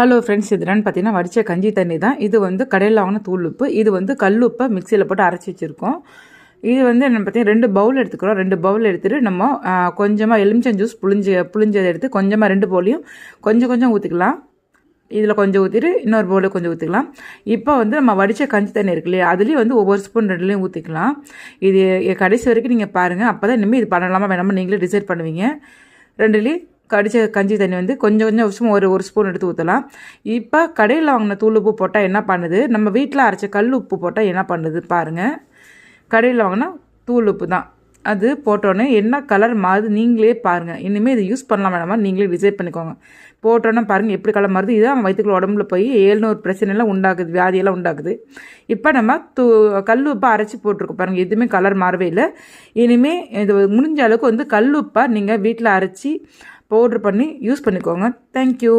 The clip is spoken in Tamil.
ஹலோ ஃப்ரெண்ட்ஸ் இது என்னன்னு பார்த்தீங்கன்னா வடித்த கஞ்சி தண்ணி தான். இது வந்து கடையில் வாங்கின தூள் உப்பு. இது வந்து கல் உப்பை மிக்சியில் போட்டு அரைச்சி வச்சுருக்கோம். இது வந்து என்ன பார்த்தீங்கன்னா ரெண்டு பவுல் எடுத்துக்கிறோம். ரெண்டு பவுல் எடுத்துகிட்டு நம்ம கொஞ்சமாக எலுமிச்சம் ஜூஸ் புளிஞ்சு புளிஞ்சதை எடுத்து கொஞ்சமாக ரெண்டு பவுலையும் கொஞ்சம் கொஞ்சம் ஊற்றிக்கலாம் இதில் கொஞ்சம் ஊற்றிட்டு இன்னொரு பவுலில் கொஞ்சம் ஊற்றிக்கலாம் இப்போ வந்து நம்ம வடித்த கஞ்சி தண்ணி இருக்கு இல்லையா அதுலேயும் வந்து ஒவ்வொரு ஸ்பூன் ரெண்டுலேயும் ஊற்றிக்கலாம் இது கடைசி வரைக்கும் நீங்கள் பாருங்கள் அப்போ தான் இனிமேல் இது பண்ணலாமா வேணாமா நீங்களே டிசைட் பண்ணுவீங்க. ரெண்டுலேயும் கடித்த கஞ்சி தண்ணி வந்து கொஞ்சம் கொஞ்சம் வருஷம் ஒரு ஒரு ஸ்பூன் எடுத்து ஊற்றலாம் இப்போ கடையில் வாங்கின தூள் உப்பு போட்டால் என்ன பண்ணுது? நம்ம வீட்டில் அரைச்ச கல் உப்பு போட்டால் என்ன பண்ணுது பாருங்கள் கடையில் வாங்கினா தூள் உப்பு தான். அது போட்டோன்னே என்ன கலர் மாறுது நீங்களே பாருங்கள் இனிமேல் இதை யூஸ் பண்ணலாம் வேணாமா? நீங்களே டிசைட் பண்ணிக்கோங்க. போட்டோன்னே பாருங்கள் எப்படி கலர் மாறுது. இதுதான் வயிற்றுக்குள்ள உடம்புல போய் ஏழ்நூறு பிரச்சனைலாம் உண்டாக்குது வியாதியெல்லாம் உண்டாக்குது இப்போ நம்ம தூ கல் உப்பை அரைச்சி போட்டிருக்கோம் பாருங்கள் எதுவுமே கலர் மாறவே இல்லை. இனிமேல் இது முடிஞ்ச அளவுக்கு வந்து கல் உப்பை நீங்கள் வீட்டில் அரைச்சி பவுட்ரு பண்ணி யூஸ் பண்ணிக்கோங்க. தேங்க்யூ